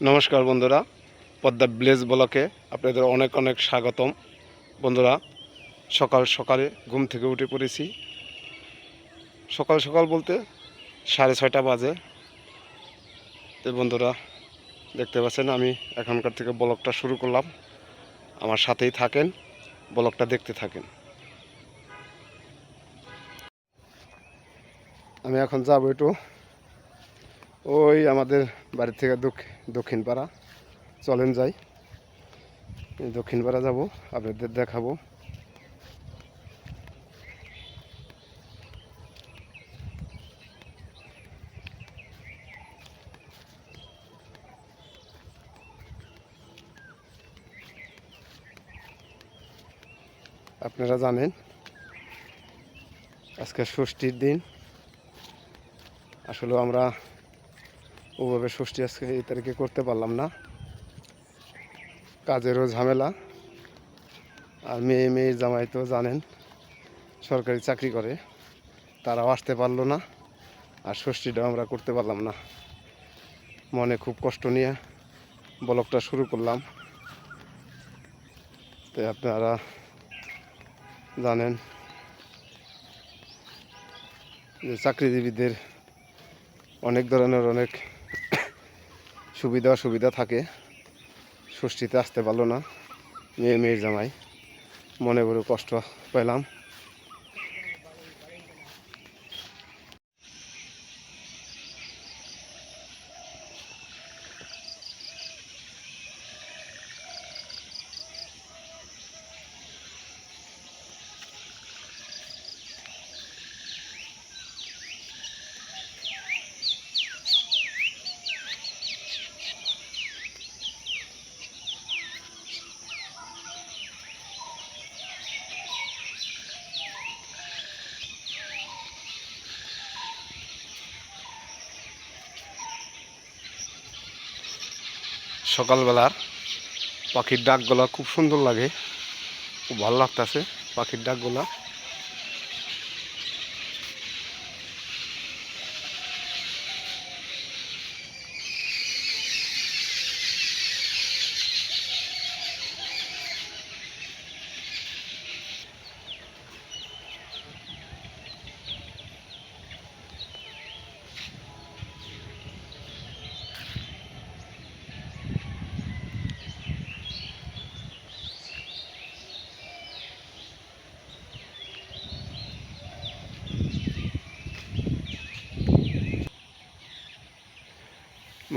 নমস্কার বন্ধুরা, পদ্মা ব্লেজ ব্লকে আপনাদের অনেক অনেক স্বাগতম। বন্ধুরা, সকাল সকালে ঘুম থেকে উঠে পড়েছি। সকাল সকাল বলতে সাড়ে ছয়টা বাজে। তো বন্ধুরা, দেখতে পাচ্ছেন আমি এখনকার থেকে ব্লকটা শুরু করলাম। আমার সাথেই থাকেন ব্লকটা দেখতে থাকেন। আমি এখন যাব একটু ওই আমাদের বাড়ি থেকে দক্ষ- দক্ষিণ পাড়া চলেন যাই। এই দক্ষিণ পাড়া যাব, আপনাদের দেখাবো। আপনারা জানেন, আজকে ষষ্ঠীর দিন। আসলে আমরা ওভাবে ষষ্ঠী আজকে এই তারিখে করতে পারলাম না। কাজেরও ঝামেলা। আর মেয়ে মেয়ের জামাই তো জানেন, সরকারি চাকরি করে, তারাও আসতে পারল না, আর ষষ্ঠীটাও আমরা করতে পারলাম না। মনে খুব কষ্ট নিয়ে ব্লকটা শুরু করলাম। তো আপনারা জানেন যে চাকরিজীবীদের অনেক ধরনের অনেক সুবিধা অসুবিধা থাকে। ষষ্ঠীতে আসতে পারল না। মেয়ে মেয়ের জামাই। মনে করে কষ্ট পেলাম। সকালবেলার পাখির ডাকগুলা খুব সুন্দর লাগে। খুব ভালো লাগতেছে পাখির ডাকগুলা।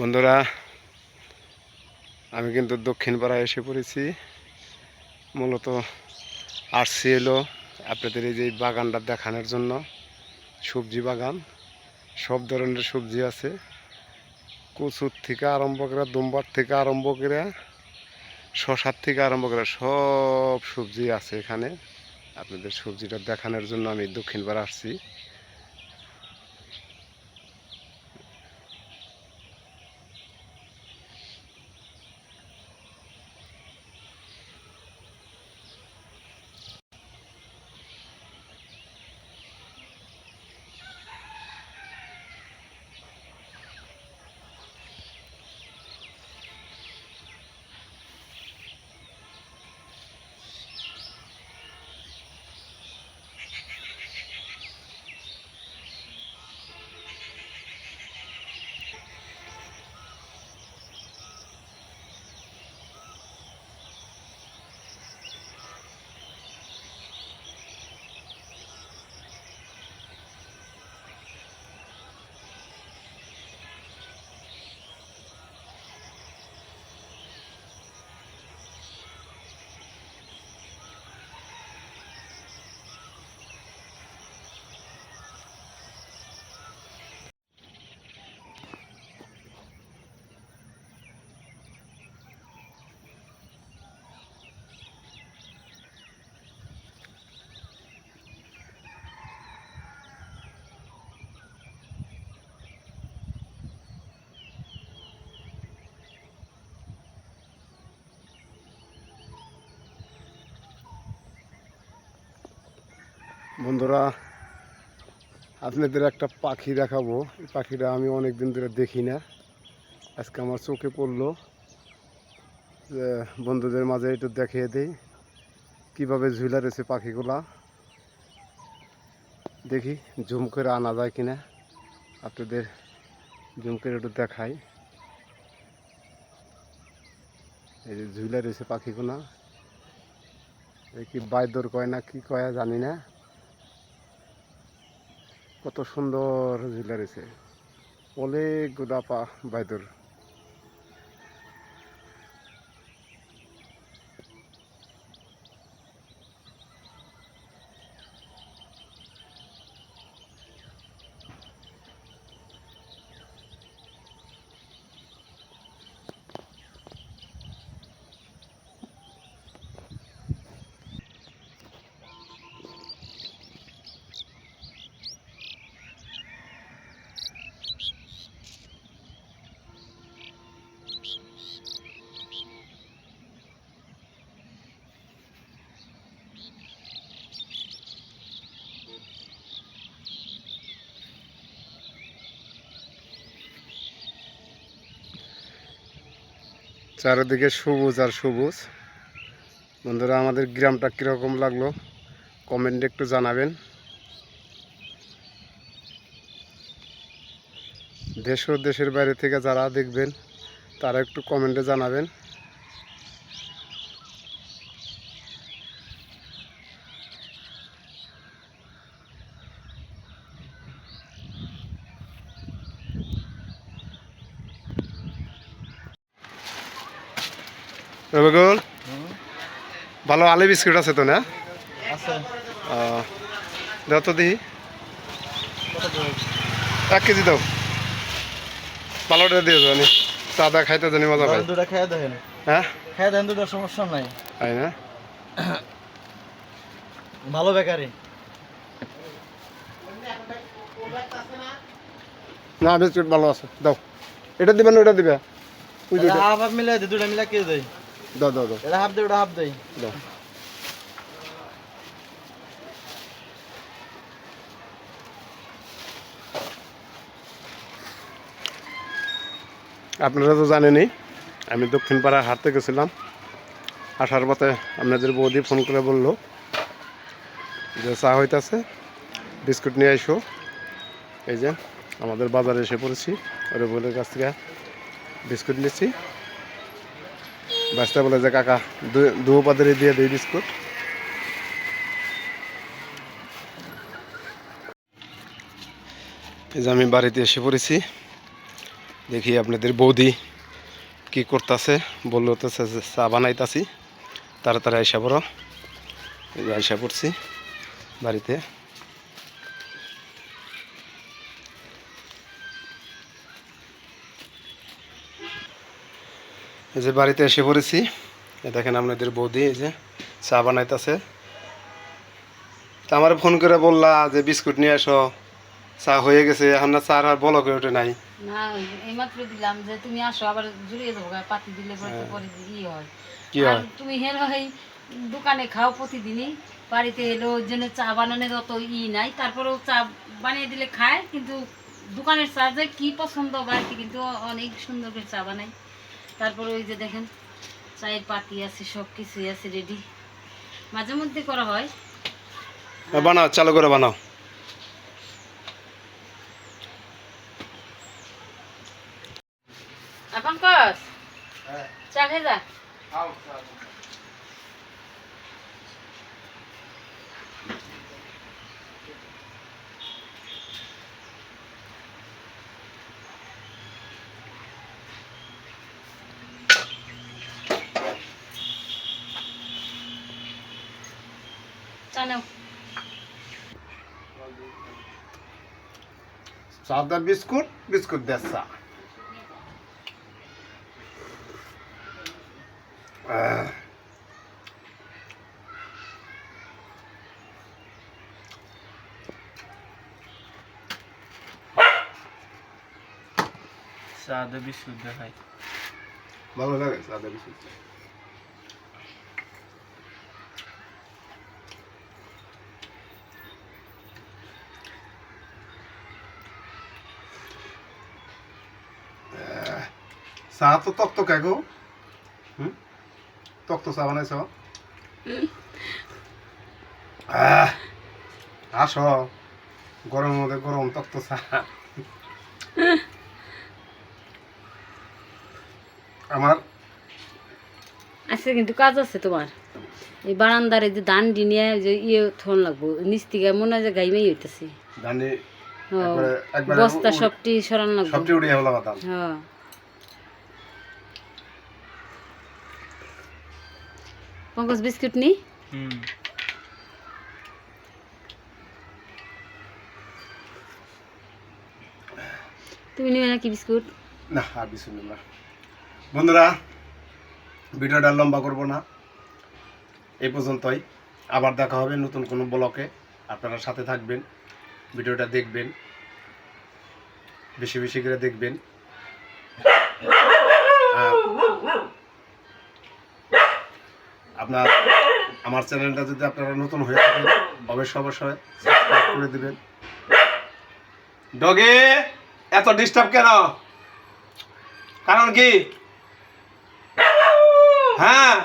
বন্ধুরা, আমি কিন্তু দক্ষিণ পাড়ায় এসে পড়েছি। মূলত আসছি এলো আপনাদের এই যে বাগানটা দেখানোর জন্য, সবজি বাগান। সব ধরনের সবজি আছে। কচুর থেকে আরম্ভ করে দুম্বার থেকে আরম্ভ করে শশার থেকে আরম্ভ করে সব সবজি আছে এখানে। আপনাদের সবজিটা দেখানোর জন্য আমি দক্ষিণ পাড়া আসছি। বন্ধুরা, আপনাদের একটা পাখি দেখাবো। এই পাখিটা আমি অনেক দিন ধরে দেখি না। আজকে আমার চোখে পড়ল। যে বন্ধুদের মাঝে একটু দেখিয়ে দিই কীভাবে ঝুলা রয়েছে পাখিগুলা। দেখি জুম করে আনা যায় কিনা। আপনাদের জুম করে একটু দেখাই। এই যে ঝুলা রয়েছে পাখিগুলা। এই কি বাইদর কয় না কি কয় জানি না। কত সুন্দর ঝুলা রয়েছে। অনেক পা বাইদর চারিদিকে সবুজ আর সবুজ। বন্ধুরা, আমাদের গ্রামটা কীরকম লাগল? কমেন্টে একটু জানাবেন। দেশ ও দেশের বাইরে থেকে যারা দেখবেন, তারা একটু কমেন্টে জানাবেন। রবিকুল ভালো আলি বিস্কুট আছে তো না? দাও তো দেখি। এক কেজি দাও। ভালোটা দিয়ে জানি। চাঁদা খাইতে জানি মজা পাই দুটা খেয়ে দেখেন। হ্যাঁ? খেয়ে দেন দুটা সমস্যা নাই। তাই না? ভালো বেকারি। না বিস্কুট ভালো আছে। দাও। এটা দিবেন ওটা দিবে? হাফ হাফ মিলাই দুটা মিলাই কে দেই দাও দাও দাও। এটা হাফ দে ওটা হাফ দেই। দাও। আপনারা তো জানেনই আমি দক্ষিণ পাড়ায় হাঁটতে গেছিলাম। আসার পথে আপনাদের বৌদি ফোন করে বলল যে চা হইতাছে বিস্কুট নিয়ে আসো এই যে আমাদের বাজারে এসে পড়েছি ওরে বোনের কাছ থেকে বিস্কুট নিচ্ছি। বাচ্চা বলে যে, কাকা, দু- দু পাদারি দিয়ে দিই বিস্কুট। এই যে আমি বাড়িতে এসে পড়েছি। দেখি আপনাদের বৌদি কি করতেছে, বলল তো চা- বানাইতাছি। তাড়াতাড়ি আইসা পড়ো। আইসা পড়ছি বাড়িতে। এই যে বাড়িতে এসে পড়েছি। দেখেন আপনাদের বৌদি এই যে চা বানাইতেছে। তা আমার ফোন করে বললা যে বিস্কুট নিয়ে আসো চা হয়ে গেছে এখন না চা আর বলো করে ওঠে নাই। না এইমাত্র দিলাম যে তুমি আসো আবার জুড়িয়ে দেবো পাতি দিলে পরে তো হয়। কি হয়? তুমি হেন এই দোকানে খাও প্রতিদিনই বাড়িতে এলো ওর জন্য চা বানানোর অত ই নাই তারপরেও চা বানিয়ে দিলে খায় কিন্তু দোকানের চা যে কি পছন্দ বাড়িতে কিন্তু অনেক সুন্দর করে চা বানাই তারপরে ওই যে দেখেন চায়ের পাতি আছে সব কিছুই আছে রেডি মাঝে মধ্যে করা হয়। হ্যাঁ, বানাও চালু করে বানাও। এখন কস চা খেয়ে যা। সাদা বিস্কুট বিস্কুট দেয় চা। আহ, বিস্কুট দেখাই। ভালো লাগে সাদা বিস্কুট। চা তো তক্ত কে গো। হুম? তক্ত চা বানাইছ? আসো। গরমের মধ্যে গরম তক্ত চা। আমার আজকে কিন্তু কাজ আছে তোমার। এই বারান্দারে যে দান নিয়ে যে ইয়ে থন লাগবো নিচ থেকে মনে হয় যে গাইমাই হইতেছে। একবারে বস্তা সবটি সরান লাগবো। সবটি উড়িয়ে হলো হ্যাঁ। পঙ্কজ বিস্কুট নি? তুমি নিবে নাকি বিস্কুট? না আর বিসমিল্লাহ বন্ধুরা ভিডিওটা লম্বা করব না। এই পর্যন্তই। আবার দেখা হবে নতুন কোনো ব্লকে। আপনারা সাথে থাকবেন ভিডিওটা দেখবেন বেশি বেশি করে দেখবেন। আপনার আমার চ্যানেলটা যদি আপনারা নতুন হয়ে থাকেন, অবশ্যই অবশ্যই সাবস্ক্রাইব করে দেবেন। ডগে, এত ডিস্টার্ব কেন? কারণ কি? হ্যাঁ?